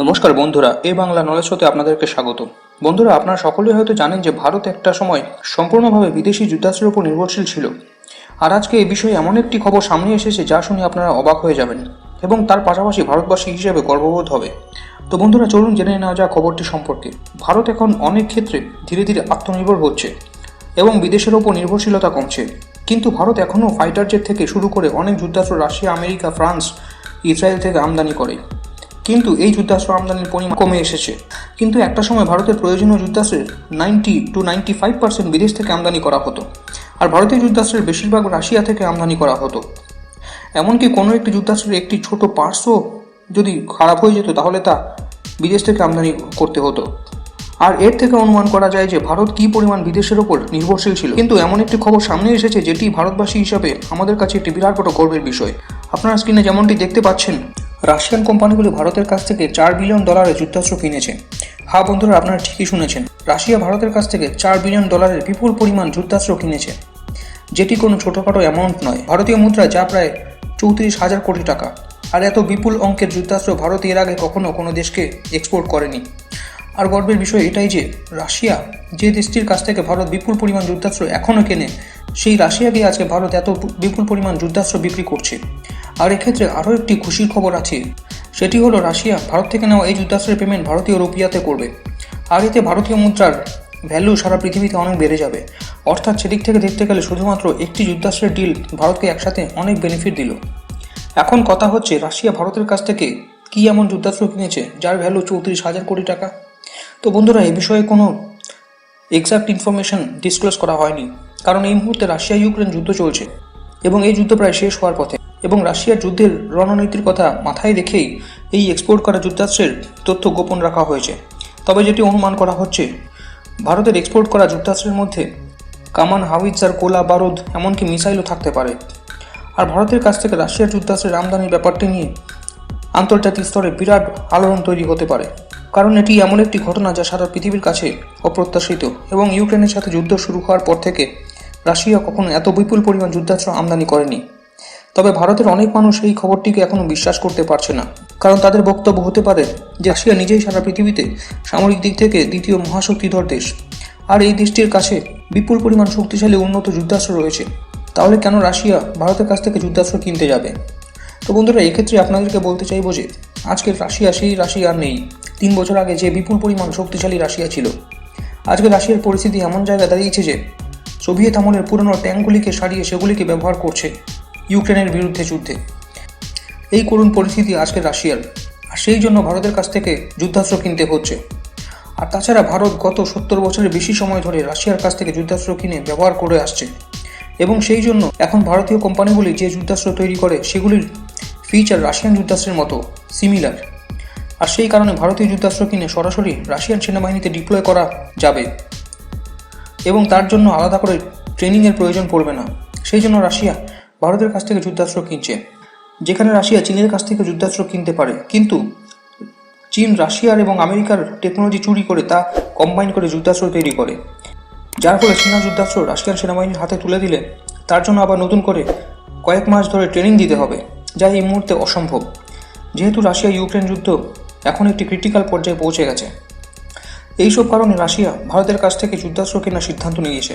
নমস্কার বন্ধুরা, এ বাংলা নলেজ হতে আপনাদেরকে স্বাগত। বন্ধুরা, আপনারা সকলেই হয়তো জানেন যে ভারত একটা সময় সম্পূর্ণভাবে বিদেশি যুদ্ধাস্ত্রের উপর নির্ভরশীল ছিল। আর আজকে এই বিষয়ে এমন একটি খবর সামনে এসেছে যা শুনে আপনারা অবাক হয়ে যাবেন এবং তার পাশাপাশি ভারতবাসী হিসেবে গর্ববোধ হবে। তো বন্ধুরা, চলুন জেনে নেওয়া যাক খবরটি সম্পর্কে। ভারত এখন অনেক ক্ষেত্রে ধীরে ধীরে আত্মনির্ভর হচ্ছে এবং বিদেশের ওপর নির্ভরশীলতা কমছে। কিন্তু ভারত এখনও ফাইটার জেট থেকে শুরু করে অনেক যুদ্ধাস্ত্র রাশিয়া, আমেরিকা, ফ্রান্স, ইসরায়েল থেকে আমদানি করে। কিন্তু এই যুদ্ধাস্ত্র আমদানির পরিমাণ কমে এসেছে। কিন্তু একটা সময় ভারতের প্রয়োজনীয় যুদ্ধাস্ত্রের ninety two ninety five percent বিদেশ থেকে আমদানি করা হতো, আর ভারতীয় যুদ্ধাস্ত্রের বেশিরভাগ রাশিয়া থেকে আমদানি করা হতো। এমনকি কোনো একটি যুদ্ধাস্ত্রের একটি ছোট পার্টসও যদি খারাপ হয়ে যেত, তাহলে তা বিদেশ থেকে আমদানি করতে হতো। আর এর থেকে অনুমান করা যায় যে ভারত কী পরিমাণ বিদেশের ওপর নির্ভরশীল ছিল। কিন্তু এমন একটি খবর সামনে এসেছে, যেটি ভারতবাসী হিসাবে আমাদের কাছে একটি বিরাট বড় গর্বের বিষয়। আপনারা স্ক্রিনে যেমনটি দেখতে পাচ্ছেন রাশিয়ান কোম্পানিগুলি ভারতের কাছ থেকে চার বিলিয়ন ডলারের যুদ্ধাস্ত্র কিনেছে। হ্যাঁ বন্ধুরা, আপনারা ঠিকই শুনেছেন। রাশিয়া ভারতের কাছ থেকে চার বিলিয়ন ডলারের বিপুল পরিমাণ যুদ্ধাস্ত্র কিনেছে। যেটি কোনো ছোটোখাটো অ্যামাউন্ট নয়। ভারতীয় মুদ্রা যা প্রায় চৌত্রিশ হাজার কোটি টাকা। আর এত বিপুল অঙ্কের যুদ্ধাস্ত্র ভারত এর আগে কখনো কোনো দেশকে এক্সপোর্ট করেনি। আর গর্বের বিষয় এটাই যে, রাশিয়া যে দেশটির কাছ থেকে ভারত বিপুল পরিমাণ যুদ্ধাস্ত্র এখনও কেনে, সেই রাশিয়াকে আজকে ভারত এত বিপুল পরিমাণ যুদ্ধাস্ত্র বিক্রি করছে। আর এক্ষেত্রে আরও একটি খুশির খবর আছে। সেটি হলো রাশিয়া ভারত থেকে নেওয়া এই যুদ্ধাস্ত্রের পেমেন্ট ভারতীয় রুপিয়াতে করবে। আর এতে ভারতীয় মুদ্রার ভ্যালু সারা পৃথিবীতে অনেক বেড়ে যাবে। অর্থাৎ সেদিক থেকে দেখতে গেলে শুধুমাত্র একটি যুদ্ধাস্ত্রের ডিল ভারতকে একসাথে অনেক বেনিফিট দিল। এখন কথা হচ্ছে রাশিয়া ভারতের কাছ থেকে কী এমন যুদ্ধাস্ত্র কিনেছে, যার ভ্যালু চৌত্রিশ হাজার কোটি টাকা। তো বন্ধুরা এই বিষয়ে কোনো এক্সাক্ট ইনফরমেশন ডিসক্লোজ করা হয়নি। কারণ এই মুহূর্তে রাশিয়া ইউক্রেন যুদ্ধ চলছে এবং এই যুদ্ধ প্রায় শেষ হওয়ার পথে। এবং রাশিয়ার যুদ্ধের রণনীতির কথা মাথায় রেখেই এই এক্সপোর্ট করা যুদ্ধাস্ত্রের তথ্য গোপন রাখা হয়েছে। তবে যেটি অনুমান করা হচ্ছে, ভারতের এক্সপোর্ট করা যুদ্ধাস্ত্রের মধ্যে কামান হাউইটজার কোলা বারুদ এমনকি মিসাইলও থাকতে পারে। আর ভারতের কাছ থেকে রাশিয়ার যুদ্ধাস্ত্রের আমদানির ব্যাপারটি নিয়ে আন্তর্জাতিক স্তরে বিরাট আলোড়ন তৈরি হতে পারে। কারণ এটি এমন একটি ঘটনা যা সারা পৃথিবীর কাছে অপ্রত্যাশিত এবং ইউক্রেনের সাথে যুদ্ধ শুরু হওয়ার পর থেকে রাশিয়া কখনো এত বিপুল পরিমাণ যুদ্ধাস্ত্র আমদানি করেনি। তবে ভারতের অনেক মানুষ এই খবরটিকে এখনও বিশ্বাস করতে পারছে না। কারণ তাদের বক্তব্য হতে পারে যে রাশিয়া নিজেই সারা পৃথিবীতে সামরিক দিক থেকে দ্বিতীয় মহাশক্তিধর দেশ। আর এই দেশটির কাছে বিপুল পরিমাণ শক্তিশালী উন্নত যুদ্ধাস্ত্র রয়েছে। তাহলে কেন রাশিয়া ভারতের কাছ থেকে যুদ্ধাস্ত্র কিনতে যাবে? তো বন্ধুরা, এক্ষেত্রে আপনাদেরকে বলতে চাইব যে আজকের রাশিয়া, সেই রাশিয়া আর নেই। তিন বছর আগে যে বিপুল পরিমাণ শক্তিশালী রাশিয়া ছিল। আজকে রাশিয়ার পরিস্থিতি এমন জায়গায় দাঁড়িয়েছে যে সোভিয়েত আমলের পুরনো ট্যাঙ্কগুলিকে সারিয়ে সেগুলিকে ব্যবহার করছে। ইউক্রেনের বিরুদ্ধে যুদ্ধে। এই করুণ পরিস্থিতি আজকে রাশিয়ার, আর সেই জন্য ভারতের কাছ থেকে যুদ্ধাস্ত্র কিনতে হচ্ছে। আর তাছাড়া ভারত গত সত্তর বছরের বেশি সময় ধরে রাশিয়ার কাছ থেকে যুদ্ধাস্ত্র কিনে ব্যবহার করে আসছে। এবং সেই জন্য এখন ভারতীয় কোম্পানিগুলি যে যুদ্ধাস্ত্র তৈরি করে, সেগুলির ফিচার রাশিয়ান যুদ্ধাস্ত্রের মতো সিমিলার আর সেই কারণে ভারতীয় যুদ্ধাস্ত্র কিনে সরাসরি রাশিয়ান সেনাবাহিনীতে ডিপ্লয় করা যাবে। এবং তার জন্য আলাদা করে ট্রেনিংয়ের প্রয়োজন পড়বে না। সেই জন্য রাশিয়া ভারতের কাছ থেকে যুদ্ধাস্ত্র কিনছে, যেখানে রাশিয়া চীনের কাছ থেকে যুদ্ধাস্ত্র কিনতে পারে। কিন্তু চীন রাশিয়ার এবং আমেরিকার টেকনোলজি চুরি করে তা কম্বাইন করে যুদ্ধাস্ত্র তৈরি করে। যার ফলে চীনা যুদ্ধাস্ত্র রাশিয়ান সেনাবাহিনীর হাতে তুলে দিলে তার জন্য আবার নতুন করে কয়েক মাস ধরে ট্রেনিং দিতে হবে, যা এই মুহূর্তে অসম্ভব। যেহেতু রাশিয়া ইউক্রেন যুদ্ধ এখন একটি ক্রিটিক্যাল পর্যায়ে পৌঁছে গেছে। এইসব কারণে রাশিয়া ভারতের কাছ থেকে যুদ্ধাস্ত্র কেনার সিদ্ধান্ত নিয়েছে।